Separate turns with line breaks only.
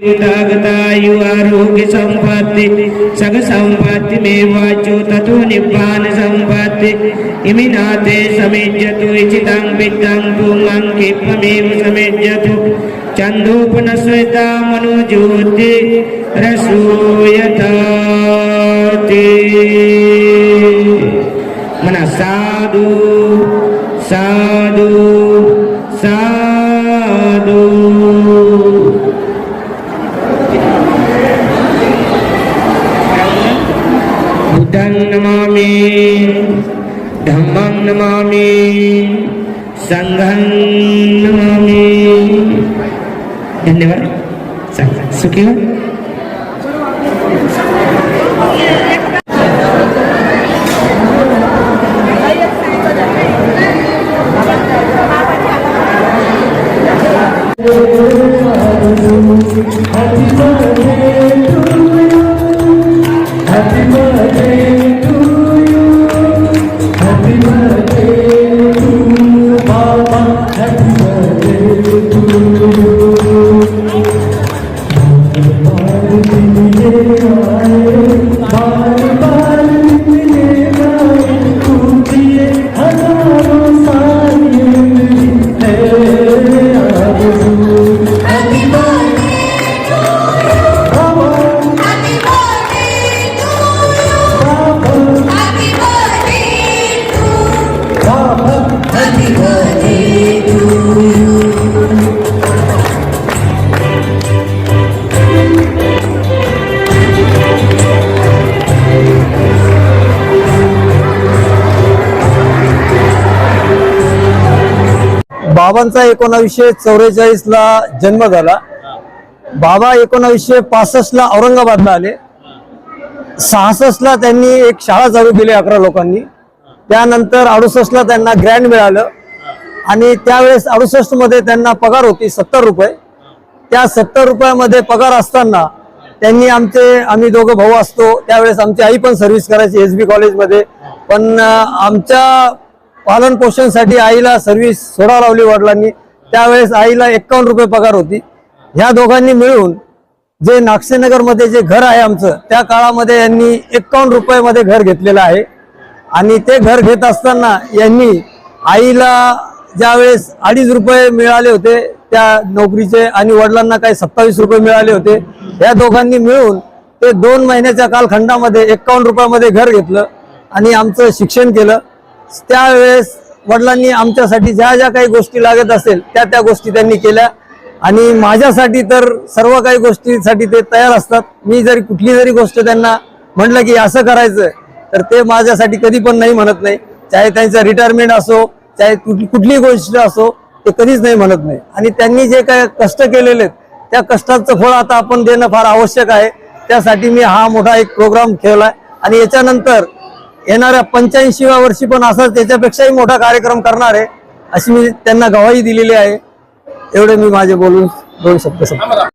තාගතායු ආරෝග්‍ය සම්පatti සග සම්පatti මේවාචෝ තතෝ නිබ්බාන සම්පatti. ඉමිනාතේ සමිජ්ජතු ඉචිතං පිටං තුමං කිප්පමේව සමිජ්ජතු. චන්දෝපනස්විතා මනෝ ජෝති රසූයතාති. මන සාදු සාදු සාදු. बुद्धं नमामि धम्मं नमामि संघं नमामि धन्यवाद चांगलं. सुखी हो
Happy
बाबांचा एकोणावीसशे चौवेचाळीस ला जन्म झाला. बाबा एकोणावीसशे पासष्ट ला औरंगाबादला आले. सहासष्ट ला त्यांनी एक शाळा चालू केली अकरा लोकांनी. त्यानंतर अडुसष्ट ला त्यांना ग्रँड मिळालं. आणि त्यावेळेस अडुसष्टमध्ये त्यांना पगार होती सत्तर रुपये. त्या सत्तर रुपयामध्ये पगार असताना त्यांनी आमचे आम्ही दोघं भाऊ असतो. त्यावेळेस आमची आई पण सर्व्हिस करायची एस बी कॉलेजमध्ये पण आमच्या पालन पोषणसाठी आईला सर्व्हिस सोडा लावली वडिलांनी. त्यावेळेस आईला एक्कावन्न रुपये पगार होती. ह्या दोघांनी मिळून जे नागसेनगरमध्ये जे घर आहे आमचं त्या काळामध्ये यांनी एक्कावन्न रुपयामध्ये घर घेतलेलं आहे. आणि ते घर घेत असताना यांनी आईला ज्यावेळेस अडीच रुपये मिळाले होते त्या नोकरीचे आणि वडिलांना काही सत्तावीस रुपये मिळाले होते या दोघांनी मिळून ते दोन महिन्याच्या कालखंडामध्ये एक्कावन्न रुपयामध्ये घर घेतलं आणि आमचं शिक्षण केलं. त्यावेळेस वडिलांनी आमच्यासाठी ज्या ज्या काही गोष्टी लागत असेल त्या त्या गोष्टी त्यांनी केल्या. आणि माझ्यासाठी तर सर्व काही गोष्टीसाठी ते तयार असतात. मी जरी कुठली जरी गोष्ट त्यांना म्हटलं की असं करायचं तर ते माझ्यासाठी कधी पण नाही म्हणत नाही. चाहे त्यांचं रिटायरमेंट असो चाहे कुठ- कुठलीही गोष्ट असो ते कधीच नाही म्हणत नाही. आणि त्यांनी जे काय कष्ट केलेले आहेत त्या कष्टाचं फळ आता आपण देणं फार आवश्यक आहे. त्यासाठी मी हा मोठा एक प्रोग्राम ठेवला आणि याच्यानंतर येणाऱ्या पंच्याऐंशीव्या वर्षी पण असाच त्याच्यापेक्षाही मोठा कार्यक्रम करणार आहे अशी मी त्यांना गवाही दिलेली आहे एवढे मी माझे बोलून दोन शब्द संपवतो.